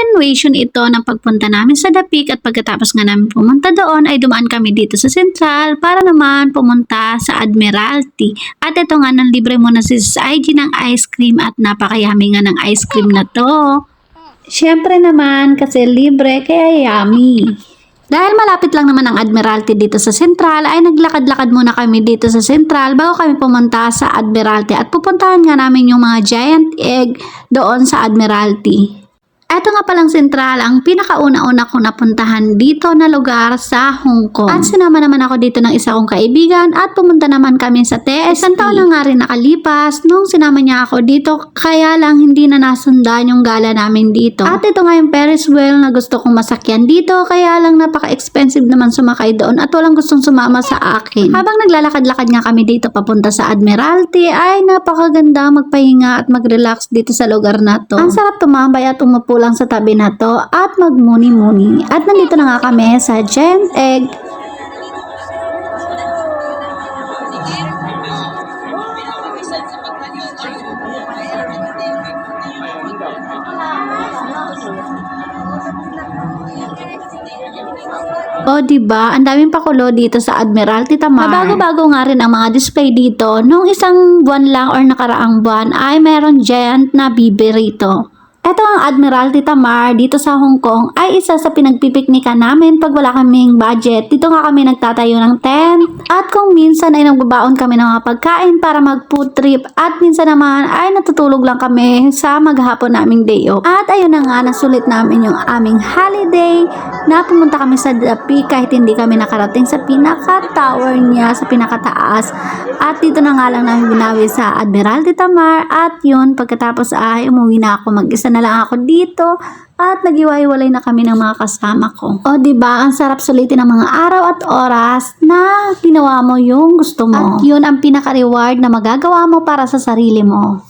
continuation ito ng pagpunta namin sa The Peak at pagkatapos nga namin pumunta doon ay dumaan kami dito sa Central para naman pumunta sa Admiralty. At ito nga, nang libre muna si IG ng ice cream at napakayami nga ng ice cream na to. Siyempre naman kasi libre kaya yummy. Dahil malapit lang naman ang Admiralty dito sa Central, ay naglakad-lakad muna kami dito sa Central bago kami pumunta sa Admiralty at pupuntahan nga namin yung mga giant egg doon sa Admiralty. Ito nga palang Central ang pinakauna-una kong napuntahan dito na lugar sa Hong Kong. At sinama naman ako dito ng isa kong kaibigan at pumunta naman kami sa TSP. Isang taon na nga rin nakalipas nung sinama niya ako dito kaya lang hindi na nasundan yung gala namin dito. At ito nga yung Ferris wheel na gusto kong masakyan dito kaya lang napaka-expensive naman sumakay doon at walang gustong sumama sa akin. Habang naglalakad-lakad nga kami dito papunta sa Admiralty ay napakaganda magpahinga at mag-relax dito sa lugar na to. Ang sarap tumambay at umupo lang sa tabi na to at magmuni-muni. At nandito na nga kami sa Giant Egg O, di ba? Ang daming pakulo dito sa Admiralty Tamar. Bago-bago nga rin ang mga display dito. Nung isang buwan lang or nakaraang buwan ay meron giant na bibi rito. Ito ang Admiralty Tamar dito sa Hong Kong ay isa sa pinagpipiknikan namin pag wala kaming budget. Dito nga kami nagtatayo ng tent at kung minsan ay nagbabaon kami ng mga pagkain para mag food trip at minsan naman ay natutulog lang kami sa maghapon naming day off. At ayun na nga nasulit namin yung aming holiday na pumunta kami sa Peak kahit hindi kami nakarating sa pinaka-tower niya sa pinakataas. At dito na nga lang namin binawi sa Admiralty Tamar at yun pagkatapos ay umuwi na ako mag-isa na lang ako dito at nagiwaiwalay na kami ng mga kasama ko. O ba ang sarap sulitin ng mga araw at oras na ginawa mo yung gusto mo. At yun ang pinaka-reward na magagawa mo para sa sarili mo.